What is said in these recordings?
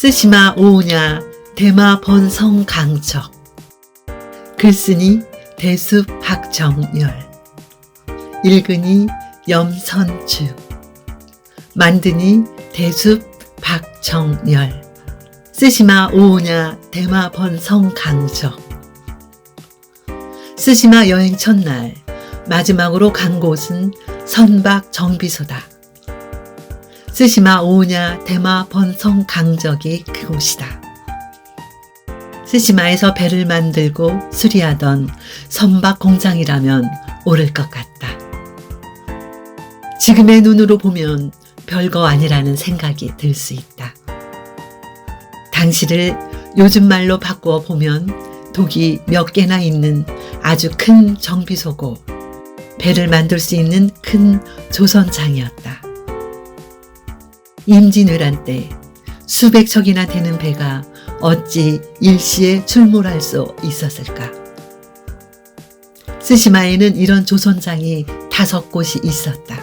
쓰시마 오냐 대마 번성 강적 글쓰니 대숲 박정열. 읽으니 염선주 만드니 대숲 박정열. 쓰시마 오냐 대마 번성 강적 쓰시마 여행 첫날 마지막으로 간 곳은 선박 정비소다. 쓰시마 오냐 대마 번성 강적이 그곳이다. 쓰시마에서 배를 만들고 수리하던 선박 공장이라면 옳을 것 같다. 지금의 눈으로 보면 별거 아니라는 생각이 들 수 있다. 당시를 요즘 말로 바꾸어 보면 독이 몇 개나 있는 아주 큰 정비소고 배를 만들 수 있는 큰 조선장이었다. 임진왜란 때 수백 척이나 되는 배가 어찌 일시에 출몰할 수 있었을까? 스시마에는 이런 조선장이 다섯 곳이 있었다.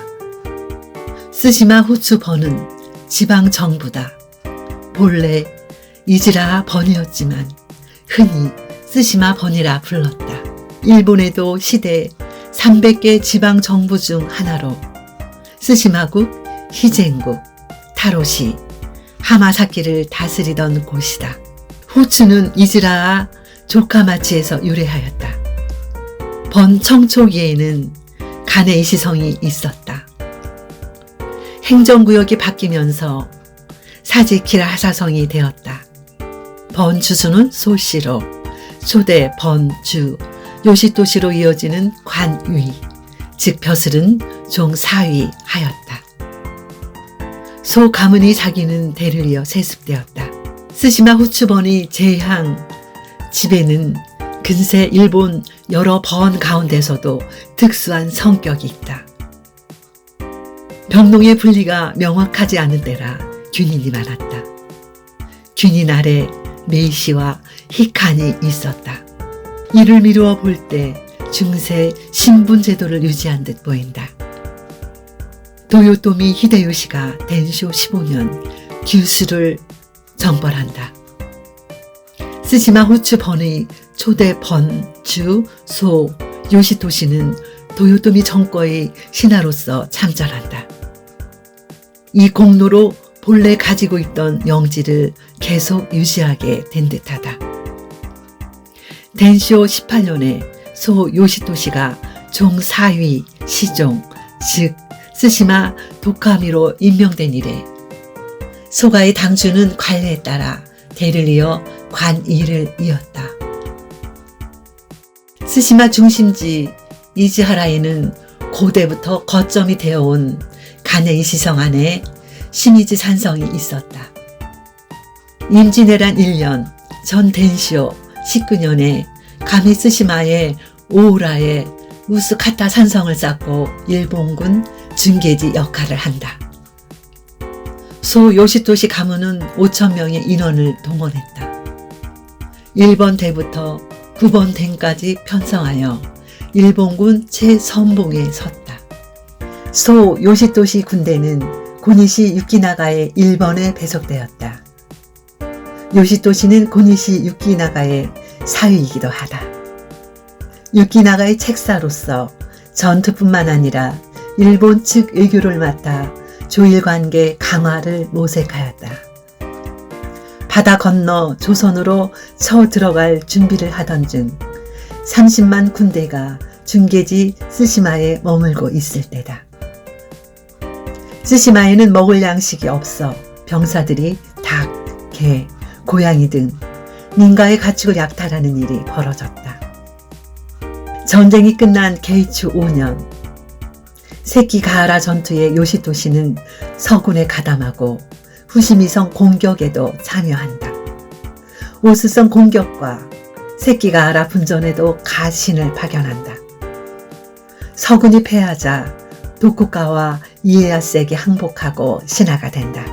스시마 후추번은 지방 정부다. 본래 이지라 번이었지만 흔히 스시마 번이라 불렀다. 일본에도 시대 300개 지방 정부 중 하나로 스시마국, 히젠국, 타로시, 하마사키를 다스리던 곳이다. 후추는 이즈라아 조카마치에서 유래하였다. 번 청초기에는 간의 시성이 있었다. 행정구역이 바뀌면서 사지키라 하사성이 되었다. 번 주수는 소시로, 소대 번주, 요시도시로 이어지는 관위, 즉 벼슬은 종사위 하였다. 소 가문이 자기는 대를 이어 세습되었다. 스시마 후추번이 제향 집에는 근세 일본 여러 번 가운데서도 특수한 성격이 있다. 병농의 분리가 명확하지 않은 때라 균인이 많았다. 균인 아래 메이시와 히칸이 있었다. 이를 미루어 볼 때 중세 신분 제도를 유지한 듯 보인다. 도요토미 히데요시가 덴쇼 15년 규수를 정벌한다. 스시마 후추 번의 초대 번, 주, 소, 요시토시는 도요토미 정권의 신하로서 참전한다. 이 공로로 본래 가지고 있던 영지를 계속 유지하게 된 듯하다. 덴쇼 18년에 소 요시토시가 종 4위 시종, 즉 스시마 도카미로 임명된 이래 소가의 당주는 관례에 따라 대를 이어 관이를 이었다. 스시마 중심지 이즈하라에는 고대부터 거점이 되어온 가네이 시성 안에 시미지 산성이 있었다. 임진왜란 1년 전 덴시오 19년에 가미스시마의 오우라에 우스카타 산성을 쌓고 일본군 중계지 역할을 한다. 소 요시토시 가문은 5천 명의 인원을 동원했다. 1번 대부터 9번 댕까지 편성하여 일본군 최선봉에 섰다. 소 요시토시 군대는 고니시 유키나가의 1번에 배속되었다. 요시토시는 고니시 유키나가의 사위이기도 하다. 유키나가의 책사로서 전투뿐만 아니라 일본 측 외교를 맡아 조일 관계 강화를 모색하였다. 바다 건너 조선으로 쳐 들어갈 준비를 하던 중 30만 군대가 중계지 스시마에 머물고 있을 때다. 스시마에는 먹을 양식이 없어 병사들이 닭, 개, 고양이 등 민가의 가축을 약탈하는 일이 벌어졌다. 전쟁이 끝난 게이츠 5년 새끼 가하라 전투의 요시토시는 서군에 가담하고 후시미성 공격에도 참여한다. 오스성 공격과 새끼 가하라 분전에도 가신을 파견한다. 서군이 패하자 도쿠가와 이에야스에게 항복하고 신하가 된다.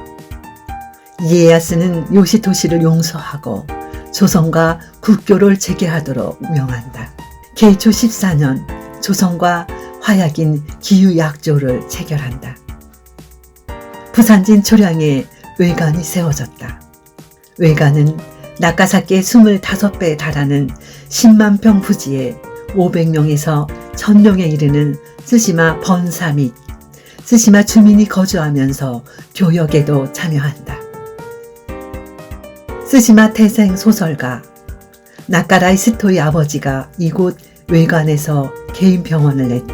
이에야스는 요시토시를 용서하고 조선과 국교를 재개하도록 명한다. 개초 14년 조선과 화약인 기유약조를 체결한다. 부산진 초량에 외관이 세워졌다. 외가는 나가사키의 25배에 달하는 10만 평 부지에 500명에서 1000명에 이르는 스시마 번사 및 스시마 주민이 거주하면서 교역에도 참여한다. 스시마 태생 소설가 나카라이 스토의 아버지가 이곳 외관에서 개인 병원을 냈다.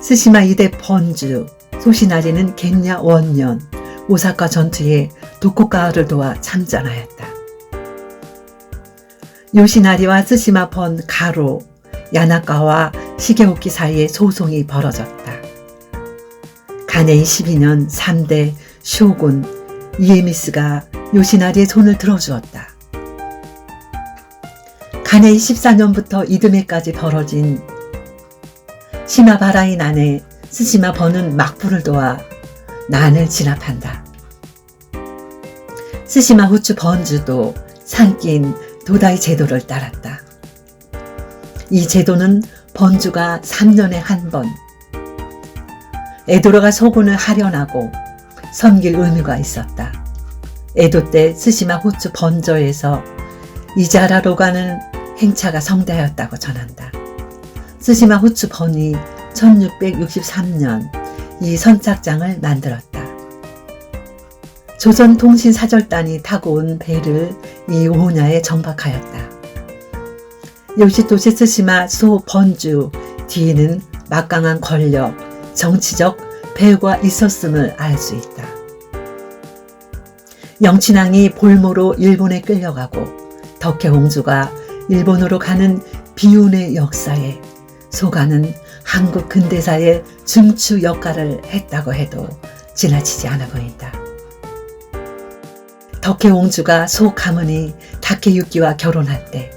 스시마 이대 번주 소시나리는 겐야 원년 오사카 전투에 도코가와를 도와 참전하였다. 요시나리와 스시마 번 가로 야나카와 시게오키 사이에 소송이 벌어졌다. 가네이 12년 3대 쇼군 이에미스가 요시나리의 손을 들어주었다. 가네이 14년부터 이듬해까지 벌어진 시마 바라인 안에 스시마 번은 막부를 도와 난을 진압한다. 스시마 후추 번주도 산긴 도다이 제도를 따랐다. 이 제도는 번주가 3년에 한 번, 에도로가 소군을 하련하고 섬길 의무가 있었다. 에도 때 스시마 후추 번저에서 이자라로 가는 행차가 성대하였다고 전한다. 스시마 후추 번이 1663년 이 선착장을 만들었다. 조선통신사절단이 타고 온 배를 이 오냐에 정박하였다. 요시토시 스시마 소 번주 뒤에는 막강한 권력, 정치적 배가 있었음을 알 수 있다. 영친왕이 볼모로 일본에 끌려가고 덕혜옹주가 일본으로 가는 비운의 역사에 소가는 한국 근대사의 중추 역할을 했다고 해도 지나치지 않아 보인다. 덕혜옹주가 소 가문이 다케유키와 결혼할 때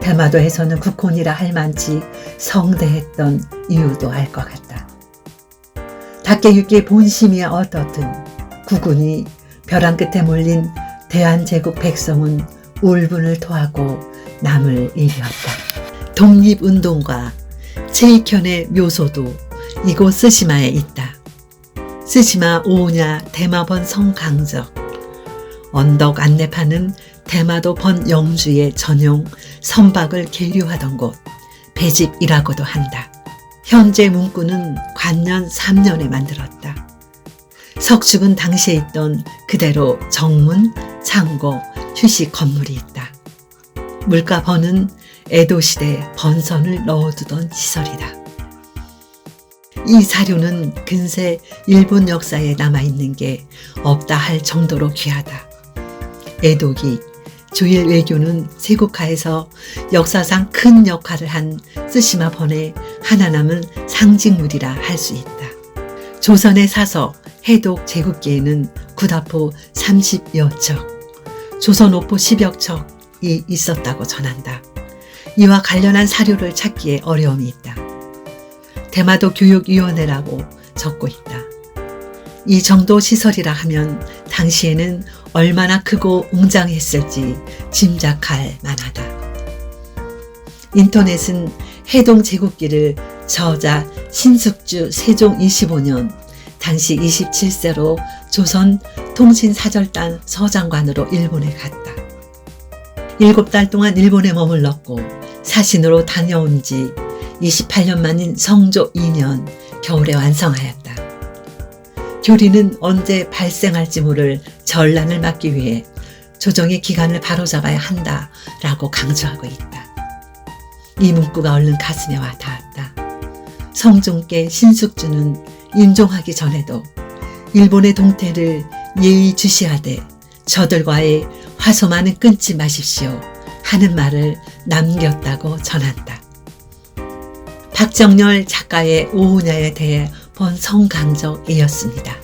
대마도에서는 국혼이라 할 만치 성대했던 이유도 알 것 같다. 다케유키의 본심이 어떻든 국군이 벼랑 끝에 몰린 대한제국 백성은 울분을 토하고 남을 이겼다. 독립운동과 제이현의 묘소도 이곳 스시마에 있다. 스시마 오냐 대마번 성강적 언덕 안내파는 대마도 번 영주의 전용 선박을 계류하던 곳 배집이라고도 한다. 현재 문구는 관년 3년에 만들었다. 석축은 당시에 있던 그대로 정문, 창고, 휴식 건물이 있다. 물가 번은 에도 시대 번선을 넣어두던 시설이다. 이 사료는 근세 일본 역사에 남아있는 게 없다 할 정도로 귀하다. 에도기, 조일 외교는 세국화에서 역사상 큰 역할을 한 쓰시마 번의 하나 남은 상징물이라 할 수 있다. 조선의 사서 해독 제국기에는 구다포 30여 척, 조선 오포 10여 척이 있었다고 전한다. 이와 관련한 사료를 찾기에 어려움이 있다. 대마도 교육위원회라고 적고 있다. 이 정도 시설이라 하면 당시에는 얼마나 크고 웅장했을지 짐작할 만하다. 인터넷은 해동 제국기를 저자 신숙주 세종 25년 당시 27세로 조선 통신사절단 서장관으로 일본에 갔다. 일곱 달 동안 일본에 머물렀고 사신으로 다녀온 지 28년 만인 성조 2년 겨울에 완성하였다. 교리는 언제 발생할지 모를 전란을 막기 위해 조정의 기간을 바로잡아야 한다라고 강조하고 있다. 이 문구가 얼른 가슴에 와 닿았다. 성종께 신숙주는 인종하기 전에도 일본의 동태를 예의주시하되 저들과의 화소만은 끊지 마십시오 하는 말을 남겼다고 전한다. 박정열 작가의 오은야에 대해 본 성강적이었습니다.